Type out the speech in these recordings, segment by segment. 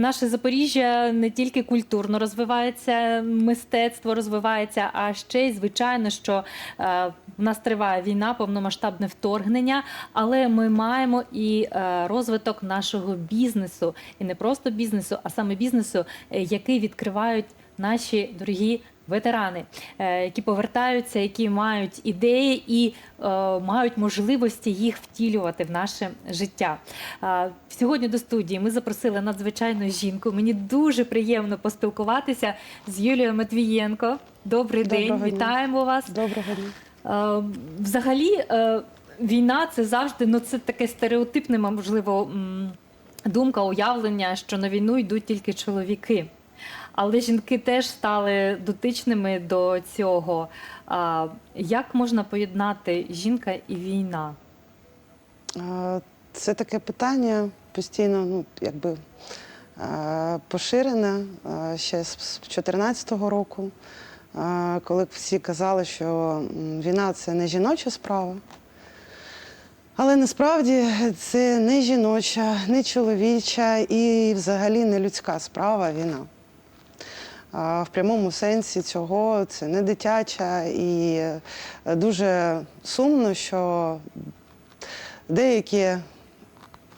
наше Запоріжжя не тільки культурно розвивається, мистецтво розвивається, а ще й звичайно, що е, в нас триває війна, повномасштабне вторгнення, але ми маємо і е, розвиток нашого бізнесу, і не просто бізнесу, а саме бізнесу, е, який відкривають наші дорогі. Ветерани, е, які повертаються, які мають ідеї і е, мають можливості їх втілювати в наше життя. Е, Сьогодні до студії ми запросили надзвичайну жінку. Мені дуже приємно поспілкуватися з Юлією Матвієнко. Добрий день, дня. вітаємо вас. Доброго дня. Взагалі, війна це завжди ну це таке стереотипне, можливо, думка, уявлення, що на війну йдуть тільки чоловіки. Але жінки теж стали дотичними до цього. Як можна поєднати жінка і війна? Це таке питання постійно, ну якби поширене ще з 2014 року, коли всі казали, що війна це не жіноча справа. Але насправді це не жіноча, не чоловіча і взагалі не людська справа війна. В прямому сенсі цього це не дитяча і е, дуже сумно, що деякі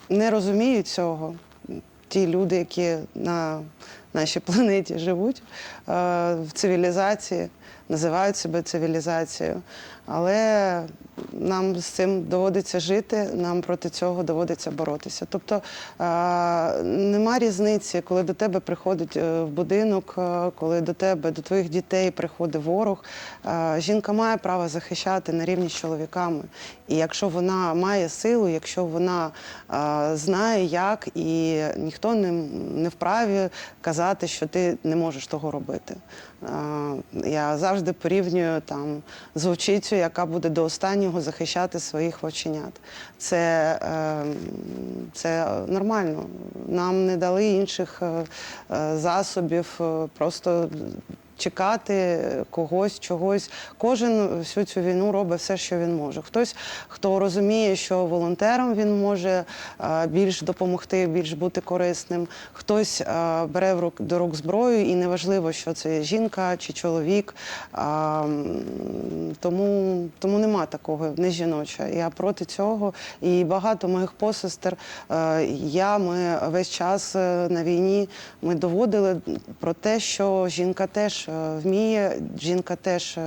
не розуміють цього. Ті люди, які на нашій планеті живуть е, в цивілізації, називають себе цивілізацією. Але нам з цим доводиться жити, нам проти цього доводиться боротися. Тобто нема різниці, коли до тебе приходить е, в будинок, е, коли до тебе, до твоїх дітей приходить ворог. Жінка має право захищати на рівні з чоловіками. І якщо вона має силу, якщо вона знає, як, і ніхто не вправі казати, що ти не можеш того робити. Е, Я завжди порівнюю там з вовчицею, яка буде до останнього захищати своїх вовченят. Це, е, це нормально. Нам не дали інших е, е, засобів, просто чекати когось, чогось. Кожен всю цю війну робить все, що він може. Хтось, хто розуміє, що волонтером він може е, більш допомогти, більш бути корисним. Хтось е, бере в рук до рук зброю, і неважливо, що це жінка чи чоловік. Тому, тому нема такого не жіноча. Я проти цього. І багато моїх посестер, е, я, ми весь час е, на війні ми доводили про те, що жінка теж е, вміє, жінка теж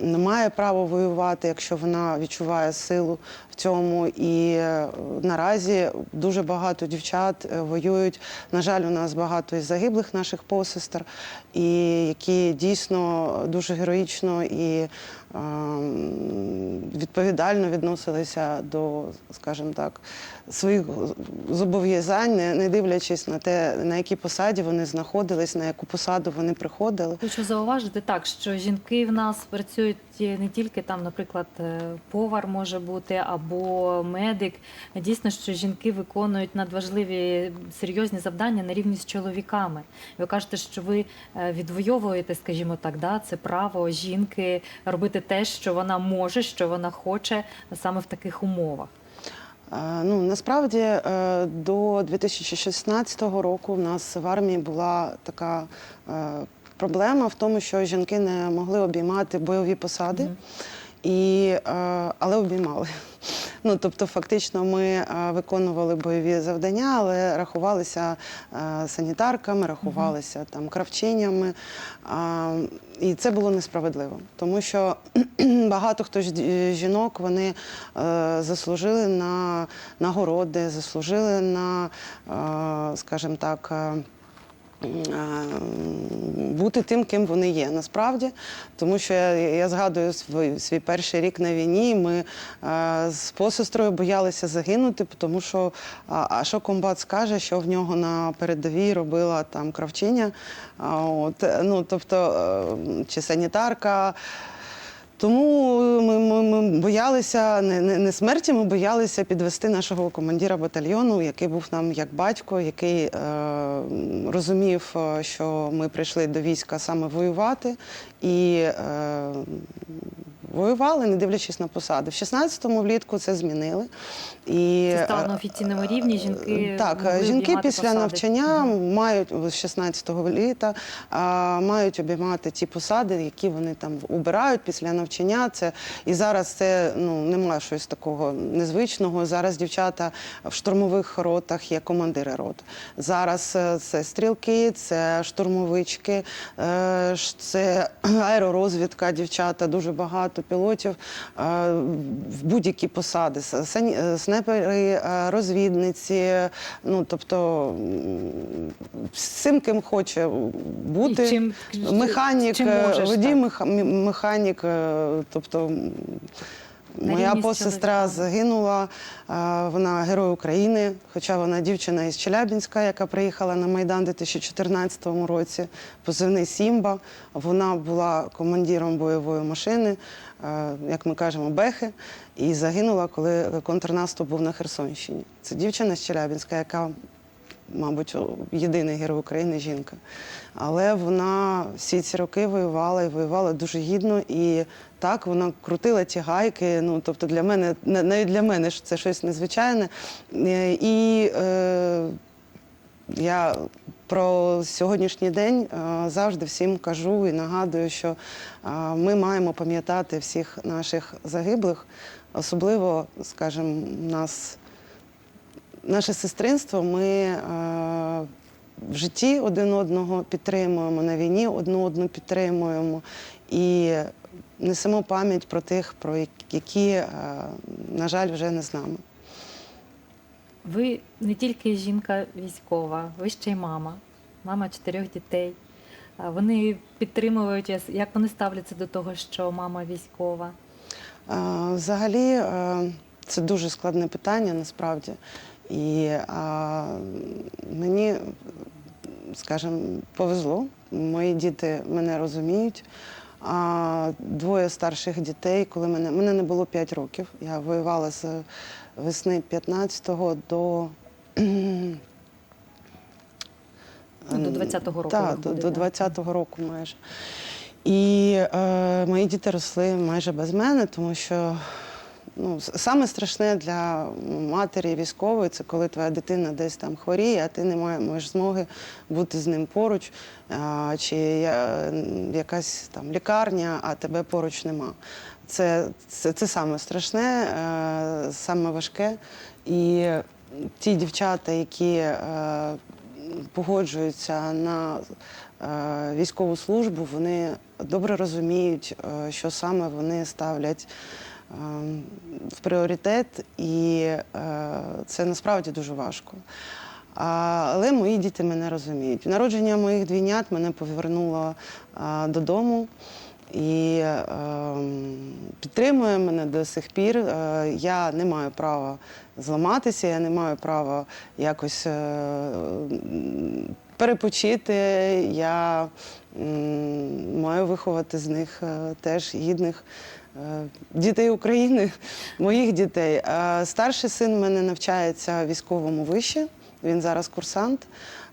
е, має право воювати, якщо вона відчуває силу в цьому. І е, наразі дуже багато дівчат е, воюють. На жаль, у нас багато із загиблих наших посестер, і які дійсно дуже героїчно і е, відповідально відносилися до, скажімо так, своїх зобов'язань, не, не дивлячись на те, на якій посаді вони знаходились, на яку посаду вони приходили. Хочу зауважити так, що жінки в нас працюють не тільки там, наприклад, е, повар може бути або медик. Дійсно, що жінки виконують надважливі серйозні завдання на рівні з чоловіками. Ви кажете, що ви е, відвоюєте, скажімо так, да, це право жінки робити те, що вона може, що вона хоче саме в таких умовах. Е, Ну насправді е, до 2016 року в нас в армії була така е, проблема в тому, що жінки не могли обіймати бойові посади, і, е, але обіймали. Ну, тобто, фактично, ми е, виконували бойові завдання, але рахувалися е, санітарками, рахувалися там кравчинями. І це було несправедливо, тому що багато хто ж жінок вони заслужили на нагороди, заслужили на, скажімо так. Е, Бути тим, ким вони є насправді, тому що я, я згадую свій, свій перший рік на війні. Ми е, з посестрою боялися загинути, тому що а, а що комбат скаже, що в нього на передовій робила там кравчиня, а, от, е, ну тобто е, чи санітарка. Тому ми, ми, ми боялися не, не, не смерті, ми боялися підвести нашого командира батальйону, який був нам як батько, який е, розумів, е, що ми прийшли до війська саме воювати, і е, воювали, не дивлячись на посади. В 16-му влітку це змінили. І, Це стало е, на офіційному рівні. Жінки так, жінки після посади. навчання мають з 16-го літа а, мають обіймати ті посади, які вони там обирають після навчання. Це і зараз це ну немає щось такого незвичного. Зараз дівчата в штурмових ротах є командири рот. Зараз е, це стрілки, це штурмовички, е, це аеророзвідка. Дівчата дуже багато пілотів е, в будь-які посади. Е, Снайпери, е, розвідниці. Ну тобто всім, ким хоче бути. Чим- механік, чим можеш, водій, так. механік, тобто. Моя посестра загинула, е, вона герой України, хоча вона дівчина із Челябінська, яка приїхала на Майдан у 2014 році, позивний Сімба. Вона була командиром бойової машини, е, як ми кажемо, Бехи, і загинула, коли контрнаступ був на Херсонщині. Це дівчина з Челябінська, яка мабуть, єдиний герой України жінка. Але вона всі ці роки воювала і воювала дуже гідно. І так вона крутила ті гайки. Ну, тобто для мене, на- навіть для мене це щось незвичайне. Е, І е, я про сьогоднішній день е, завжди всім кажу і нагадую, що е, ми маємо пам'ятати всіх наших загиблих, особливо, скажімо, нас наше сестринство ми е, в житті один одного підтримуємо, на війні одну одну підтримуємо і несемо пам'ять про тих, про які, е, на жаль, вже не з нами. Ви не тільки жінка військова, ви ще й мама, мама чотирьох дітей. Вони підтримують. Як вони ставляться до того, що мама військова? Е, Взагалі, це дуже складне питання насправді. І е, мені, скажімо, повезло. Мої діти мене розуміють. А двоє старших дітей, коли мене мене не було 5 років. Я воювала з весни 15-го до. Ну, до 20-го року Так, до, до 20-го року майже. І е, мої діти росли майже без мене, тому що ну, саме страшне для матері військової це коли твоя дитина десь там хворіє, а ти не маєш змоги бути з ним поруч, чи якась там лікарня, а тебе поруч нема. Це, це, це саме страшне, е, саме важке. І ті дівчата, які е, погоджуються на е, військову службу, вони добре розуміють, що саме вони ставлять в пріоритет, і е, це насправді дуже важко. Але мої діти мене розуміють. Народження моїх двійнят мене повернуло додому і е, підтримує мене до сих пір. Е, я не маю права зламатися, я не маю права якось е, перепочити. Я маю виховати з них е, теж гідних. Е, Дітей України, моїх дітей. Е, Старший син мене навчається в військовому виші. Він зараз курсант.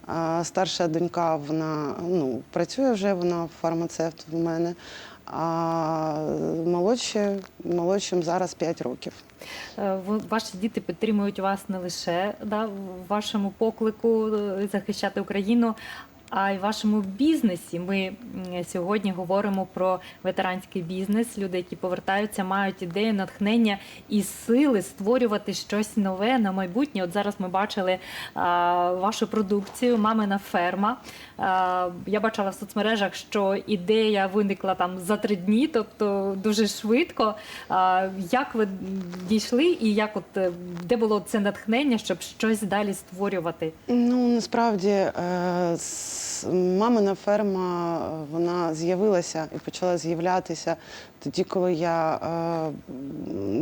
А старша донька вона ну, працює вже, вона фармацевт в мене. А молодші, молодшим зараз 5 років. Е, Ваші діти підтримують вас не лише да, в вашому поклику е, захищати Україну, а й вашому бізнесі. Ми сьогодні говоримо про ветеранський бізнес. Люди, які повертаються, мають ідею, натхнення і сили створювати щось нове на майбутнє. От зараз ми бачили а, вашу продукцію Мамина ферма. А, я бачила в соцмережах, що ідея виникла там за три дні, тобто дуже швидко. А, як ви дійшли, і як от е, де було це натхнення, щоб щось далі створювати? Ну насправді е, мамина ферма е, вона з'явилася і почала з'являтися тоді, коли я е,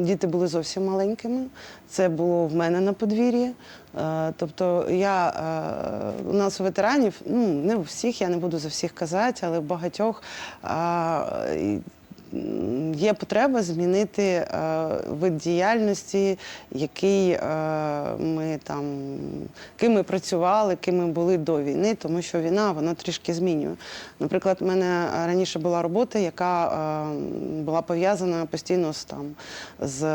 діти були зовсім маленькими. Це було в мене на подвір'ї. Е, тобто я у нас у ветеранів, ну не у всіх, я не буду за всіх казати, але в багатьох. Є потреба змінити е, вид діяльності, який е, ми там, ким ми працювали, ким ми були до війни, тому що війна вона трішки змінює. Наприклад, в мене раніше була робота, яка е, була пов'язана постійно з там з.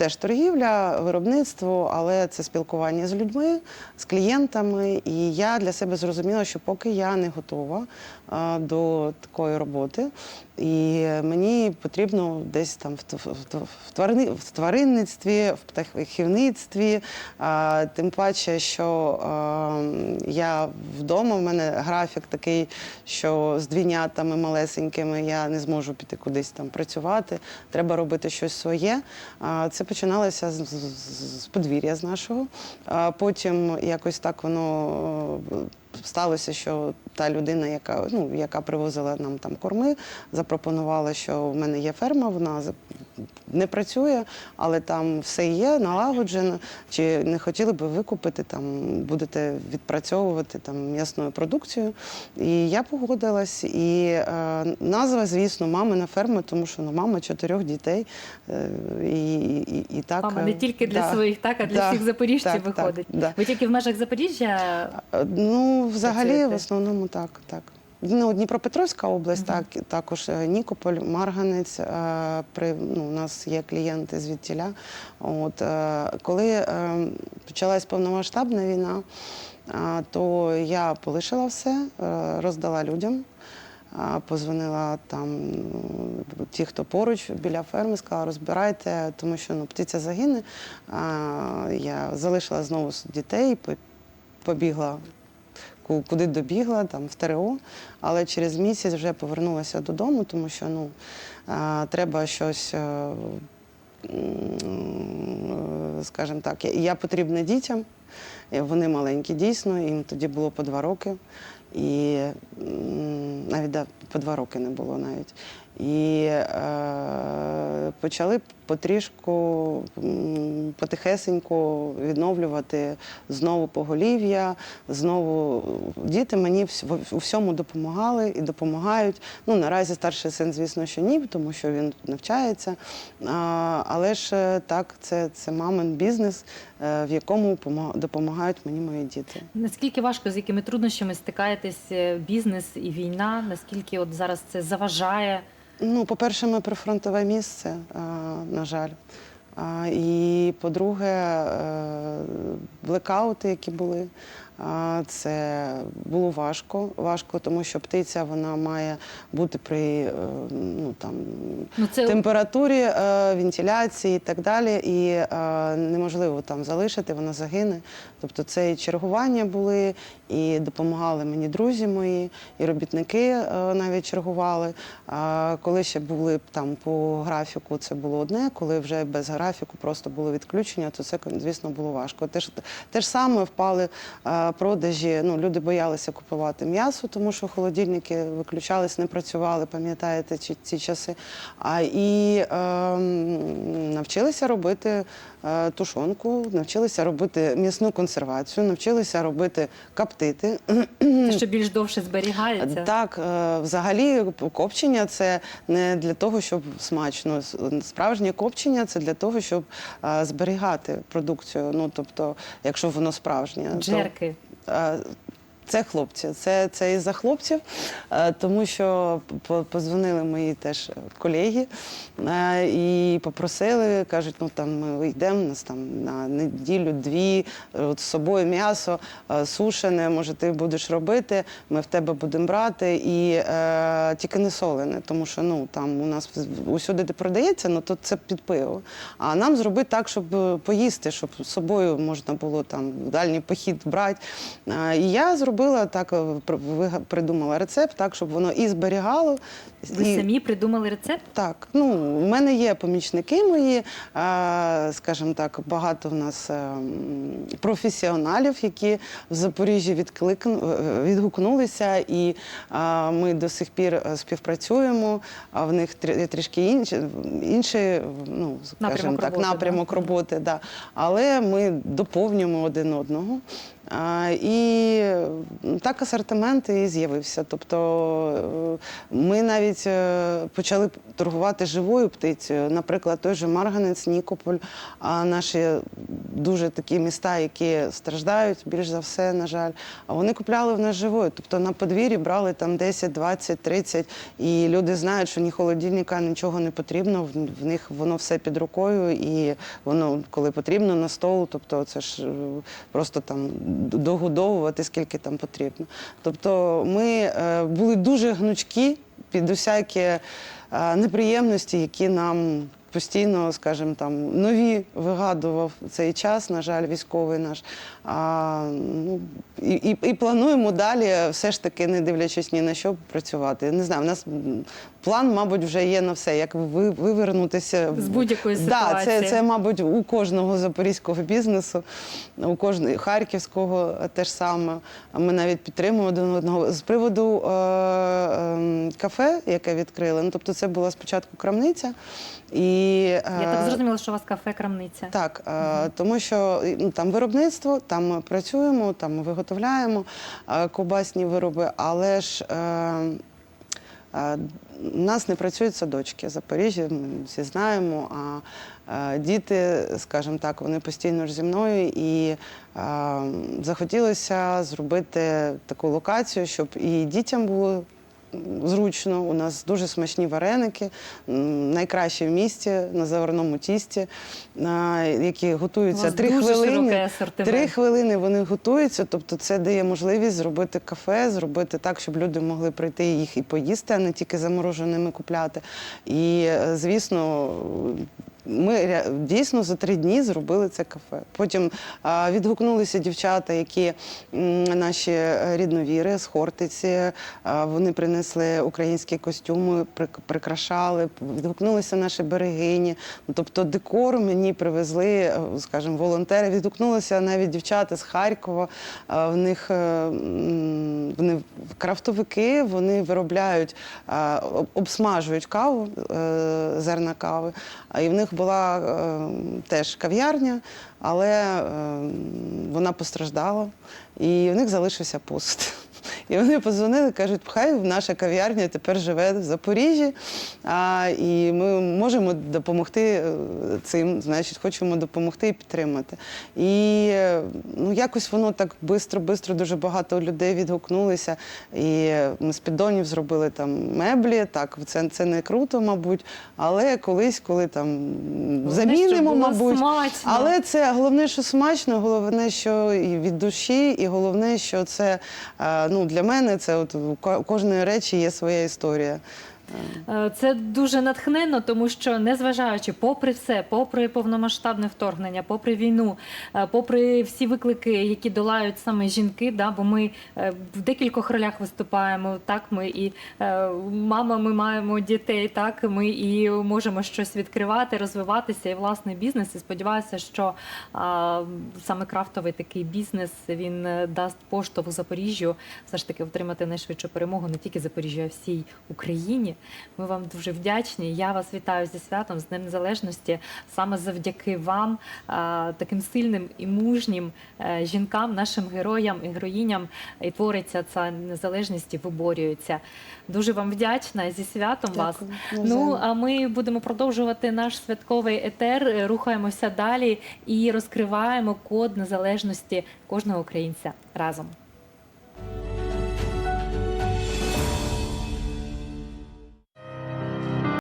Теж торгівля, виробництво, але це спілкування з людьми, з клієнтами. І я для себе зрозуміла, що поки я не готова а, до такої роботи, і мені потрібно десь там в, тваринництві, в птахівництві, а, тим паче, що а, я вдома, в мене графік такий, що з двійнятами малесенькими я не зможу піти кудись там працювати. Треба робити щось своє. Це починалося з, з- з подвір'я з нашого. Потім якось так воно сталося, що та людина, яка, ну, яка привозила нам там корми, запропонувала, що в мене є ферма, вона не працює, але там все є, налагоджено. Чи не хотіли би ви купити там, будете відпрацьовувати там м'ясною продукцією? І я погодилась. І е, назва, звісно, мамина ферма, тому що ну, мама чотирьох дітей. Е, і, і, і так, Мама е, не тільки для да. своїх, так, а для Да. всіх запоріжців Так, так, виходить. да. Ви тільки в межах Запоріжжя Е, Ну, взагалі, в основному так. так. Ну, Дніпропетровська область, так, також е, Нікополь, Марганець. е, При, ну, у нас є клієнти звідтіля. От, е, коли е, почалась повномасштабна війна, е, то я полишила все, е, роздала людям. Позвонила там ну, ті, хто поруч біля ферми, сказала, розбирайте, тому що ну, птиця загине. Я залишила знову дітей, побігла куди добігла, там в ТРО, але через місяць вже повернулася додому, тому що ну, треба щось. е, Скажімо так, я- потрібна дітям, вони маленькі дійсно, їм тоді було по два роки. І навіть да, по два роки не було навіть. І е, почали потрішку, м, потихесеньку відновлювати знову поголів'я, знову діти мені у всьому допомагали і допомагають. Ну, наразі старший син, звісно, що ні, тому що він тут навчається. А, але ж е, так, це, це мамин бізнес, е, в якому пома- допомагають мені мої діти. наскільки важко, з якими труднощами стикаєтесь е, бізнес і війна? Наскільки от зараз це заважає? Ну, по-перше, ми прифронтове місце, на жаль. І по-друге, е, блекаути, які були, це було важко. Важко, тому що птиця вона має бути при е, ну, там, Ну це температурі, е, вентиляції і так далі. І е, неможливо там залишити, вона загине. Тобто це і чергування були, і допомагали мені друзі мої, і робітники е, навіть чергували. Коли ще були там по графіку, це було одне. Коли вже без графіку просто було відключення, то це, звісно, було важко. Те ж, те ж саме впали е, продажі. Ну, люди боялися купувати м'ясо, тому що холодильники виключались, не працювали, пам'ятаєте ці часи. А і е, навчилися робити е, тушонку, навчилися робити м'ясну консервацію, навчилися робити каптити. Це що більш довше зберігається. Так, е, взагалі копчення це не для того, щоб смачно. Справжнє копчення це для того, щоб е, зберігати продукцію. Ну тобто, якщо воно справжнє, Джерки. Е, Це хлопці, це, це із-за хлопців, е, тому що позвонили мої теж колеги е, і попросили, кажуть, ну там ми йдемо, нас там на неділю-дві, е, от з собою м'ясо сушене, може, ти будеш робити, ми в тебе будемо брати, і е, тільки не солене, тому що ну там у нас усюди де продається, ну то це під пиво. А нам зробити так, щоб поїсти, щоб з собою можна було там дальній похід брати. І я зробила так, е, придумала рецепт, так, щоб воно і зберігало. Ви і... самі придумали рецепт? Так, ну в мене є помічники мої, скажімо так, багато в нас е, професіоналів, які в Запоріжжі відкликну, е, відгукнулися, і ми до сих пір е, співпрацюємо. А в них трішки інші, інший, ну скажімо Напрямок так, роботи, да? роботи. Да. Але ми доповнюємо один одного. І так асортимент і з'явився. Тобто е, ми навіть е, почали торгувати живою птицею. Наприклад, той же Марганець, Нікополь, а наші дуже такі міста, які страждають більш за все, на жаль, а вони купляли в нас живою. Тобто на подвір'ї брали там 10, 20, 30, і люди знають, що ні холодильника, нічого не потрібно. В- них воно все під рукою, і воно, коли потрібно, на стол. Тобто, це ж е, просто там догодовувати, скільки там потрібно. Тобто, ми е, були дуже гнучкі під усякі е, неприємності, які нам. Постійно, скажімо, там нові вигадував цей час, на жаль, військовий наш. А, ну, і, і, і плануємо далі, все ж таки, не дивлячись ні на що працювати. Не знаю, у нас план, мабуть, вже є на все, як ви, вивернутися З будь-якої Да, це, це, мабуть, у кожного запорізького бізнесу, у кожного харківського теж саме. Ми навіть підтримуємо один одного. З приводу е, е, кафе, яке відкрили, ну тобто це була спочатку крамниця. І, Я так е, зрозуміла, що у вас кафе-крамниця. так, е, тому що ну, там виробництво, там ми працюємо, там ми виготовляємо е, ковбасні вироби, але ж у нас не працюють садочки в Запоріжжі, ми всі знаємо. А діти, скажімо так, вони постійно ж зі мною і захотілося зробити таку локацію, щоб і дітям було зручно. У нас дуже смачні вареники, м, найкращі в місті на заварному тісті, які готуються три хвилини. Три хвилини вони готуються, тобто це дає можливість зробити кафе, зробити так, щоб люди могли прийти їх і поїсти, а не тільки замороженими купляти. І, е, звісно, ми дійсно за три дні зробили це кафе. Потім відгукнулися дівчата, які наші рідновіри з Хортиці. Вони принесли українські костюми, прикрашали. Відгукнулися наші берегині. Ну, Тобто декор мені привезли, е, скажімо, волонтери. Відгукнулися навіть дівчата з Харкова. В них е, вони крафтовики, вони виробляють, обсмажують каву, е, зерна кави. І в них була е, теж кав'ярня, але е, вона постраждала, і в них залишився посуд. І вони подзвонили, кажуть, хай наша кав'ярня тепер живе в Запоріжжі, а, і ми можемо допомогти е, цим, значить, хочемо допомогти і підтримати. І е, ну, якось воно так швидко-швидко дуже багато людей відгукнулися. І ми з піддонів зробили там меблі. Так, це, це не круто, мабуть, але колись, коли там замінимо, мабуть. смачно. Але це головне, що смачно, головне, що і від душі, і головне, що це е, ну, для мене це от у кожної речі є своя історія. Е, Це дуже натхненно, тому що незважаючи, попри все, попри повномасштабне вторгнення, попри війну, е, попри всі виклики, які долають саме жінки, да, бо ми е, в декількох ролях виступаємо. Так, ми і мама, ми маємо дітей, так ми і можемо щось відкривати, розвиватися, і власний бізнес. І сподіваюся, що а, саме крафтовий такий бізнес він дасть поштовх Запоріжжю все ж таки отримати найшвидшу перемогу не тільки Запоріжжю, а всій Україні. Ми вам дуже вдячні. Я вас вітаю зі святом, з Днем Незалежності. Саме завдяки вам, таким сильним і мужнім е, жінкам, нашим героям і героїням, і твориться ця незалежність і виборюється. Дуже вам вдячна зі святом вас. Дякую. Ну а ми будемо продовжувати наш святковий етер, рухаємося далі і розкриваємо код незалежності кожного українця разом.